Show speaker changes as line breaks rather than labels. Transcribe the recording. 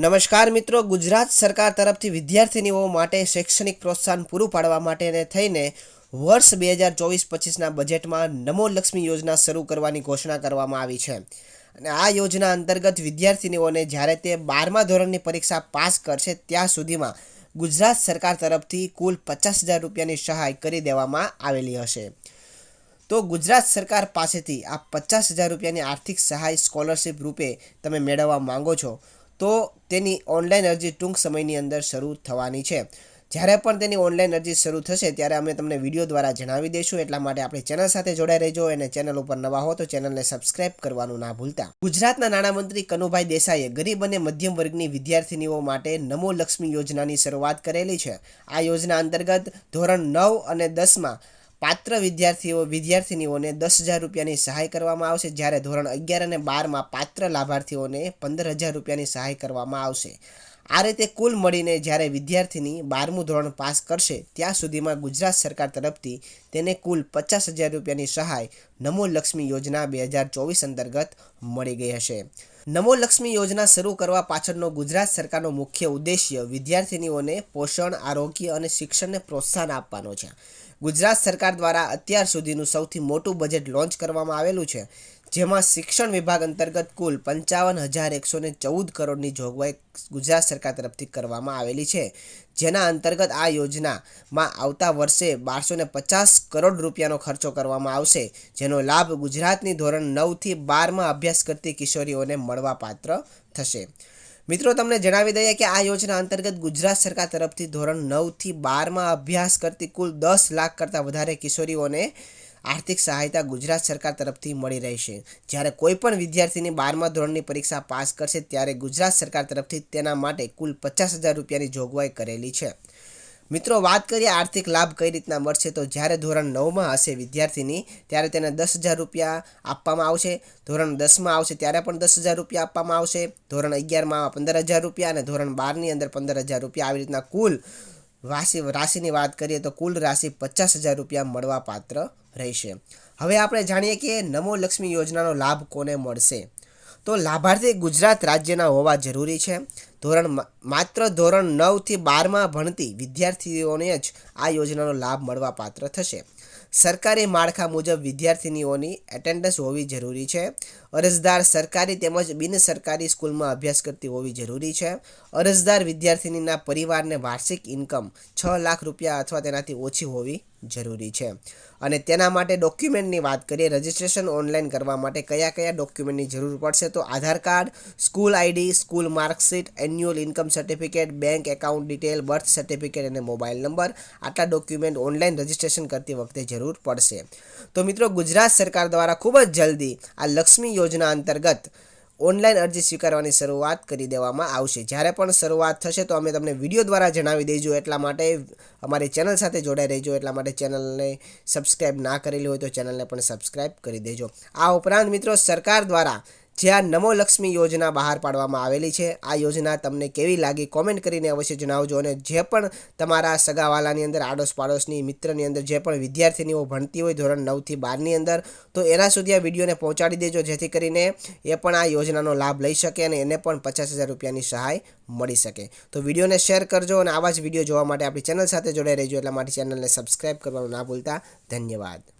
નમસ્કાર મિત્રો, ગુજરાત સરકાર તરફથી વિદ્યાર્થીનીઓ માટે શૈક્ષણિક પ્રોત્સાહન પૂરું પાડવા માટેને થઈને વર્ષ બે હજાર ચોવીસ પચીસના બજેટમાં નમો લક્ષ્મી યોજના શરૂ કરવાની ઘોષણા કરવામાં આવી છે. અને આ યોજના અંતર્ગત વિદ્યાર્થીનીઓને જ્યારે તે બારમા ધોરણની પરીક્ષા પાસ કરશે ત્યાં સુધીમાં ગુજરાત સરકાર તરફથી કુલ પચાસ હજાર રૂપિયાની સહાય કરી દેવામાં આવેલી હશે. તો ગુજરાત સરકાર પાસેથી આ પચાસ હજાર રૂપિયાની આર્થિક સહાય સ્કોલરશિપ રૂપે તમે મેળવવા માંગો છો. તો તેની ઓનલાઈન અરજી ટૂંક સમયની અંદર શરૂ થવાની છે. જ્યારે પણ તેની ઓનલાઈન અરજી શરૂ થશે, ત્યારે અમે તમને વીડિયો દ્વારા જણાવી દઈશું. એટલા માટે આપણી ચેનલ સાથે જોડાઈ રહેજો અને ચેનલ ઉપર નવા હો તો ચેનલને સબસ્ક્રાઇબ કરવાનું ના ભૂલતા. ગુજરાતના નાણામંત્રી કનુભાઈ દેસાઈએ ગરીબ અને મધ્યમ વર્ગની વિદ્યાર્થીનીઓ માટે નમો લક્ષ્મી યોજનાની શરૂઆત કરેલી છે. આ યોજના અંતર્ગત ધોરણ નવ અને દસમાં પાત્ર વિદ્યાર્થીઓ વિદ્યાર્થીનીઓને દસ હજાર રૂપિયાની સહાય કરવામાં આવશે, જ્યારે ધોરણ અગિયાર અને બારમાં પાત્ર લાભાર્થીઓને પંદર હજાર રૂપિયાની સહાય કરવામાં આવશે. આ રીતે કુલ મળીને જ્યારે વિદ્યાર્થીની બારમું ધોરણ પાસ કરશે, ત્યાં સુધીમાં ગુજરાત સરકાર તરફથી તેને કુલ પચાસ હજાર રૂપિયાની સહાય નમો લક્ષ્મી યોજના બે હજાર ચોવીસ અંતર્ગત મળી ગઈ હશે. નમો લક્ષ્મી યોજના શરૂ કરવા પાછળનો ગુજરાત સરકારનો મુખ્ય ઉદ્દેશ્ય વિદ્યાર્થીનીઓને પોષણ, આરોગ્ય અને શિક્ષણને પ્રોત્સાહન આપવાનો છે. ગુજરાત સરકાર દ્વારા અત્યાર સુધીનું સૌથી મોટું બજેટ લોન્ચ કરવામાં આવેલું છે. જેમાં શિક્ષણ વિભાગ અંતર્ગત કુલ પંચાવન હજાર એકસો ને ચૌદ કરોડની જોગવાઈ ગુજરાત સરકાર તરફથી કરવામાં આવેલી છે. જેના અંતર્ગત આ યોજનામાં આવતા વર્ષે બારસો ને પચાસ કરોડ રૂપિયાનો ખર્ચો કરવામાં આવશે, જેનો લાભ ગુજરાતની ધોરણ નવથી બારમાં અભ્યાસ કરતી કિશોરીઓને મળવાપાત્ર થશે. મિત્રો, તમને જણાવી દઈએ કે આ યોજના અંતર્ગત ગુજરાત સરકાર તરફથી ધોરણ નવથી બારમાં અભ્યાસ કરતી કુલ દસ લાખ કરતાં વધારે કિશોરીઓને આર્થિક સહાયતા ગુજરાત સરકાર તરફથી મળી રહેશે જ્યારે કોઈપણ વિદ્યાર્થીની બારમા ધોરણની પરીક્ષા પાસ કરશે, ત્યારે ગુજરાત સરકાર તરફથી તેના માટે કુલ પચાસ હજાર રૂપિયાની જોગવાઈ કરેલી છે. મિત્રો, વાત કરીએ આર્થિક લાભ કઈ રીતના મળશે? તો જ્યારે ધોરણ નવમાં હશે વિદ્યાર્થીની, ત્યારે તેને દસ હજાર રૂપિયા આપવામાં આવશે. ધોરણ દસમાં આવશે, ત્યારે પણ દસ હજાર રૂપિયા આપવામાં આવશે. ધોરણ અગિયારમાં પંદર હજાર રૂપિયા અને ધોરણ બારની અંદર પંદર હજાર રૂપિયા. આવી રીતના કુલ રાશિ રાશિની વાત કરીએ તો કુલ રાશિ પચાસ હજાર રૂપિયા મળવા પાત્ર રહેશે. હવે આપણે જાણીએ કે નમો લક્ષ્મી યોજનાનો લાભ કોને મળશે? તો લાભાર્થી ગુજરાત રાજ્યના હોવા જરૂરી છે. ધોરણ માત્ર ધોરણ નવથી બારમાં ભણતી વિદ્યાર્થીઓને જ આ યોજનાનો લાભ મળવા પાત્ર થશે. સરકારી માળખા મુજબ વિદ્યાર્થીનીઓની એટેન્ડન્સ હોવી જરૂરી છે. અરજદાર સરકારી તેમજ બિન સરકારી સ્કૂલમાં અભ્યાસ કરતી હોવી જરૂરી છે. અરજદાર વિદ્યાર્થીનીના પરિવારને વાર્ષિક ઇન્કમ છ લાખ રૂપિયા અથવા તેનાથી ઓછી હોવી જરૂરી છે. અને તેના માટે ડોક્યુમેન્ટની વાત કરીએ, રજિસ્ટ્રેશન ઓનલાઈન કરવા માટે કયા કયા ડોક્યુમેન્ટની જરૂર પડશે? તો Aadhaar card, school ID school marksheet, annual income certificate, bank account detail, birth certificate અને મોબાઈલ નંબર. આટલા ડોક્યુમેન્ટ ઓનલાઈન રજિસ્ટ્રેશન કરતી વખતે જરૂર પડશે. તો મિત્રો, ગુજરાત સરકાર દ્વારા ખૂબ જ જલ્દી આ લક્ષ્મી યોજના અંતર્ગત ઓનલાઈન અરજી સ્વીકારવાની શરૂઆત કરી દેવામાં આવશે. જ્યારે પણ શરૂઆત થશે તો અમે તમને વીડિયો દ્વારા જણાવી દઈશું એટલા માટે અમારી ચેનલ સાથે જોડાઈ રહેજો. એટલા માટે ચેનલને સબસ્ક્રાઈબ ના કરેલી હોય તો ચેનલને પણ સબસ્ક્રાઈબ કરી દેજો. આ ઉપરાંત મિત્રો સરકાર દ્વારા જે આ નમો લક્ષ્મી યોજના બહાર પાડવામાં આવેલી છે. આ યોજના તમને કેવી લાગી કોમેન્ટ કરીને અવશ્ય જણાવજો અને જે પણ તમારા સગાવાલાની અંદર આડોશ પાડોશની મિત્રની અંદર, જે પણ વિદ્યાર્થીનીઓ ભણતી હોય ધોરણ નવથી બારની અંદર, તો એના સુધી આ વિડીયોને પહોંચાડી દેજો, જેથી કરીને એ પણ આ યોજનાનો લાભ લઈ શકે અને એને પણ પચાસ હજાર રૂપિયાની સહાય મળી શકે. તો વિડીયોને શેર કરજો અને આવા જ વીડિયો જોવા માટે આપણી ચેનલ સાથે જોડાઈ રહેજો. એટલા માટે ચેનલને સબસ્ક્રાઈબ કરવાનું ના ભૂલતા. ધન્યવાદ.